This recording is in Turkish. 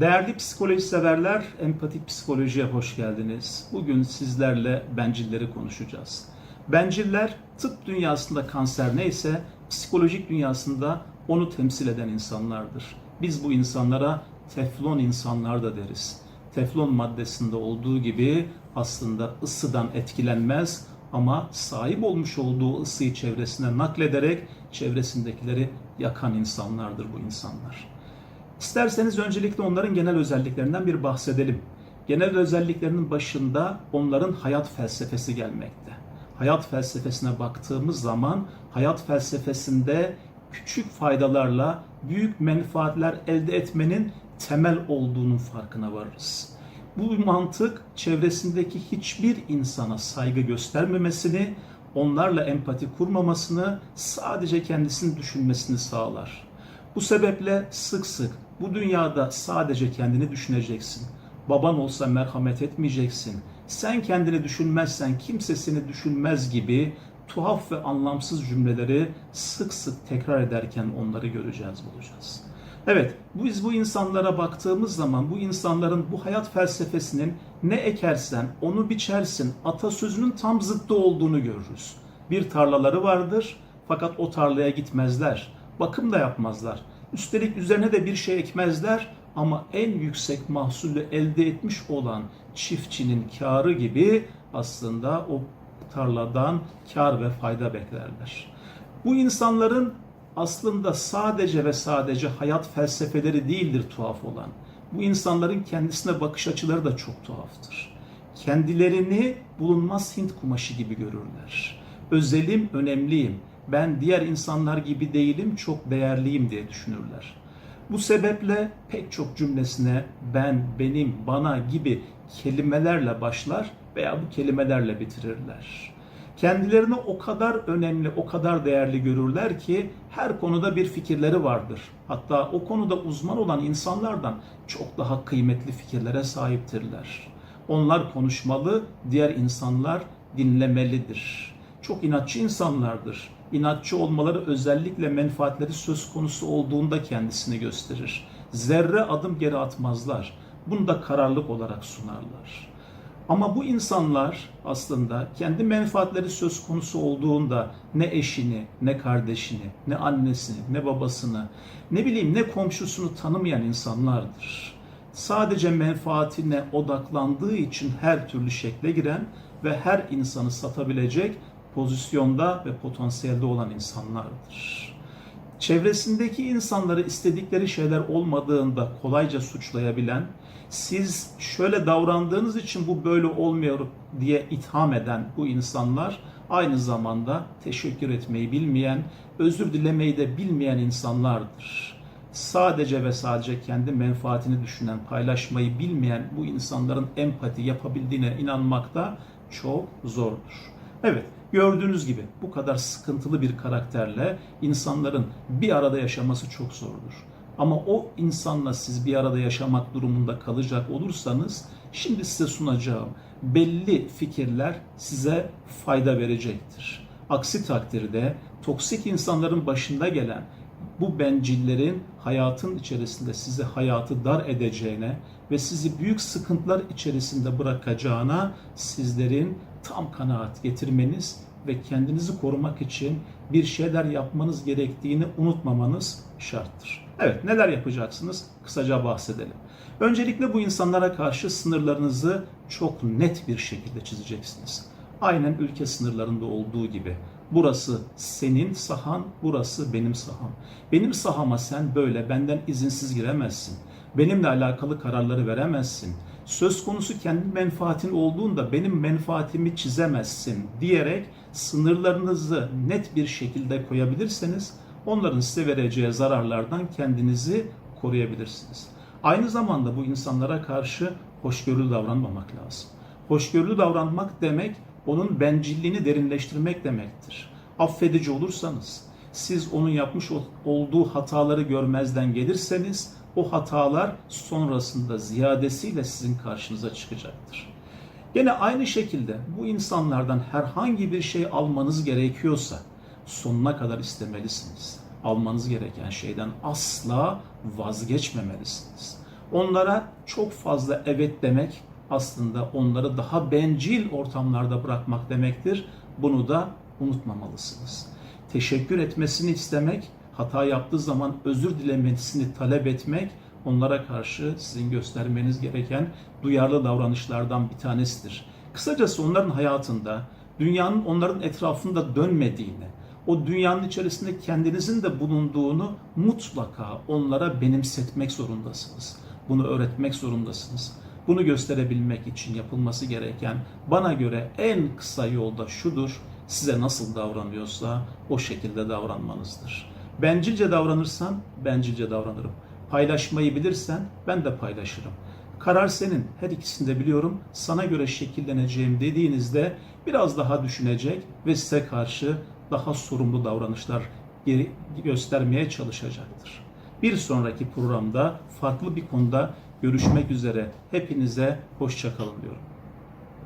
Değerli psikoloji severler, empatik psikolojiye hoş geldiniz. Bugün sizlerle bencilleri konuşacağız. Benciller tıp dünyasında kanser neyse psikolojik dünyasında onu temsil eden insanlardır. Biz bu insanlara teflon insanlar da deriz. Teflon maddesinde olduğu gibi aslında ısıdan etkilenmez ama sahip olmuş olduğu ısıyı çevresine naklederek çevresindekileri yakan insanlardır bu insanlar. İsterseniz öncelikle onların genel özelliklerinden bir bahsedelim. Genel özelliklerinin başında onların hayat felsefesi gelmekte. Hayat felsefesine baktığımız zaman hayat felsefesinde küçük faydalarla büyük menfaatler elde etmenin temel olduğunun farkına varırız. Bu mantık çevresindeki hiçbir insana saygı göstermemesini, onlarla empati kurmamasını, sadece kendisini düşünmesini sağlar. Bu sebeple sık sık bu dünyada sadece kendini düşüneceksin. Baban olsa merhamet etmeyeceksin. Sen kendini düşünmezsen kimse seni düşünmez gibi tuhaf ve anlamsız cümleleri sık sık tekrar ederken onları göreceğiz, bulacağız. Evet, biz bu insanlara baktığımız zaman bu insanların bu hayat felsefesinin ne ekersen onu biçersin atasözünün tam zıttı olduğunu görürüz. Bir tarlaları vardır fakat o tarlaya gitmezler. Bakım da yapmazlar. Üstelik üzerine de bir şey ekmezler ama en yüksek mahsulü elde etmiş olan çiftçinin karı gibi aslında o tarladan kar ve fayda beklerler. Bu insanların aslında sadece ve sadece hayat felsefeleri değildir tuhaf olan. Bu insanların kendisine bakış açıları da çok tuhaftır. Kendilerini bulunmaz Hint kumaşı gibi görürler. Özelim, önemliyim. Ben diğer insanlar gibi değilim, çok değerliyim diye düşünürler. Bu sebeple pek çok cümlesine ben, benim, bana gibi kelimelerle başlar veya bu kelimelerle bitirirler. Kendilerini o kadar önemli, o kadar değerli görürler ki her konuda bir fikirleri vardır. Hatta o konuda uzman olan insanlardan çok daha kıymetli fikirlere sahiptirler. Onlar konuşmalı, diğer insanlar dinlemelidir. Çok inatçı insanlardır. İnatçı olmaları özellikle menfaatleri söz konusu olduğunda kendisini gösterir. Zerre adım geri atmazlar. Bunu da kararlılık olarak sunarlar. Ama bu insanlar aslında kendi menfaatleri söz konusu olduğunda ne eşini, ne kardeşini, ne annesini, ne babasını, ne bileyim ne komşusunu tanımayan insanlardır. Sadece menfaatine odaklandığı için her türlü şekle giren ve her insanı satabilecek pozisyonda ve potansiyelde olan insanlardır. Çevresindeki insanları istedikleri şeyler olmadığında kolayca suçlayabilen, siz şöyle davrandığınız için bu böyle olmuyor diye itham eden bu insanlar aynı zamanda teşekkür etmeyi bilmeyen, özür dilemeyi de bilmeyen insanlardır. Sadece ve sadece kendi menfaatini düşünen, paylaşmayı bilmeyen bu insanların empati yapabildiğine inanmak da çok zordur. Evet, gördüğünüz gibi bu kadar sıkıntılı bir karakterle insanların bir arada yaşaması çok zordur. Ama o insanla siz bir arada yaşamak durumunda kalacak olursanız şimdi size sunacağım belli fikirler size fayda verecektir. Aksi takdirde toksik insanların başında gelen bu bencillerin hayatın içerisinde size hayatı dar edeceğine ve sizi büyük sıkıntılar içerisinde bırakacağına sizlerin tam kanaat getirmeniz ve kendinizi korumak için bir şeyler yapmanız gerektiğini unutmamanız şarttır. Evet, neler yapacaksınız? Kısaca bahsedelim. Öncelikle bu insanlara karşı sınırlarınızı çok net bir şekilde çizeceksiniz. Aynen ülke sınırlarında olduğu gibi. Burası senin sahan, burası benim saham. Benim sahama sen böyle benden izinsiz giremezsin. Benimle alakalı kararları veremezsin. Söz konusu kendi menfaatin olduğunda benim menfaatimi çizemezsin diyerek sınırlarınızı net bir şekilde koyabilirseniz onların size vereceği zararlardan kendinizi koruyabilirsiniz. Aynı zamanda bu insanlara karşı hoşgörülü davranmamak lazım. Hoşgörülü davranmak demek onun bencilliğini derinleştirmek demektir. Affedici olursanız, siz onun yapmış olduğu hataları görmezden gelirseniz o hatalar sonrasında ziyadesiyle sizin karşınıza çıkacaktır. Gene aynı şekilde bu insanlardan herhangi bir şey almanız gerekiyorsa sonuna kadar istemelisiniz. Almanız gereken şeyden asla vazgeçmemelisiniz. Onlara çok fazla evet demek aslında onları daha bencil ortamlarda bırakmak demektir. Bunu da unutmamalısınız. Teşekkür etmesini istemek, hata yaptığı zaman özür dilemesini talep etmek onlara karşı sizin göstermeniz gereken duyarlı davranışlardan bir tanesidir. Kısacası onların hayatında dünyanın onların etrafında dönmediğini, o dünyanın içerisinde kendinizin de bulunduğunu mutlaka onlara benimsetmek zorundasınız. Bunu öğretmek zorundasınız. Bunu gösterebilmek için yapılması gereken bana göre en kısa yolda şudur. Size nasıl davranıyorsa o şekilde davranmanızdır. Bencilce davranırsan bencilce davranırım. Paylaşmayı bilirsen ben de paylaşırım. Karar senin. Her ikisini de biliyorum. Sana göre şekilleneceğim dediğinizde biraz daha düşünecek ve size karşı daha sorumlu davranışlar göstermeye çalışacaktır. Bir sonraki programda farklı bir konuda görüşmek üzere. Hepinize hoşçakalın diyorum.